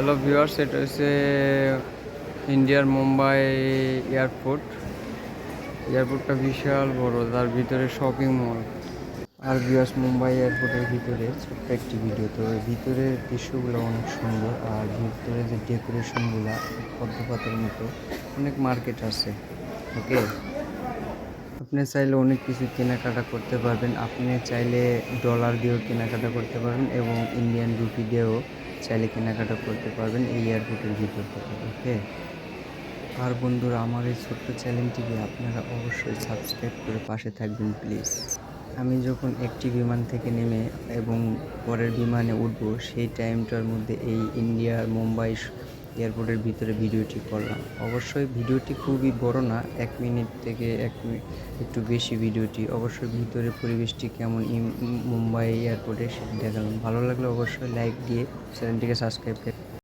Hello viewers এটা হচ্ছে ইন্ডিয়ার মুম্বাই এয়ারপোর্ট এয়ারপোর্টটা বিশাল বড়, তার ভিতরে শপিং মল আর ভিউয়ার্স মুম্বাই এয়ারপোর্টের ভিতরে ছোট্ট একটি ভিডিও তো ভিতরের দৃশ্যগুলো অনেক সুন্দর, আর ভিতরে যে ডেকোরেশনগুলো পদ্মপাতের মতো, অনেক মার্কেট আছে। ওকে আপনি চাইলে অনেক কিছু কেনাকাটা করতে পারবেন। আপনি চাইলে ডলার দিয়েও কেনাকাটা করতে পারবেন এবং ইন্ডিয়ান রুপি দিয়েও। চাইলে কেনাকাটা করতে পারবেন এই এয়ারপোর্টের ভিতর থেকে, ওকে? আর বন্ধুরা, আমার এই ছোট্ট চ্যানেলটিকে আপনারা অবশ্যই সাবস্ক্রাইব করে পাশে থাকবেন, প্লিজ। আমি যখন একটি বিমান থেকে নেমে এবং পরের বিমানে উঠব, সেই টাইমটার মধ্যে এই ইন্ডিয়ার মুম্বাই এয়ারপোর্টের ভিতরে ভিডিওটি করলাম। অবশ্যই ভিডিওটি খুবই বড় না, এক মিনিট থেকে এক মিনিট একটু বেশি ভিডিওটি। অবশ্যই ভিতরে পরিবেশটি কেমন মুম্বাই এয়ারপোর্টে সেটি দেখালাম। ভালো লাগলে অবশ্যই লাইক দিয়ে চ্যানেলটিকে সাবস্ক্রাইব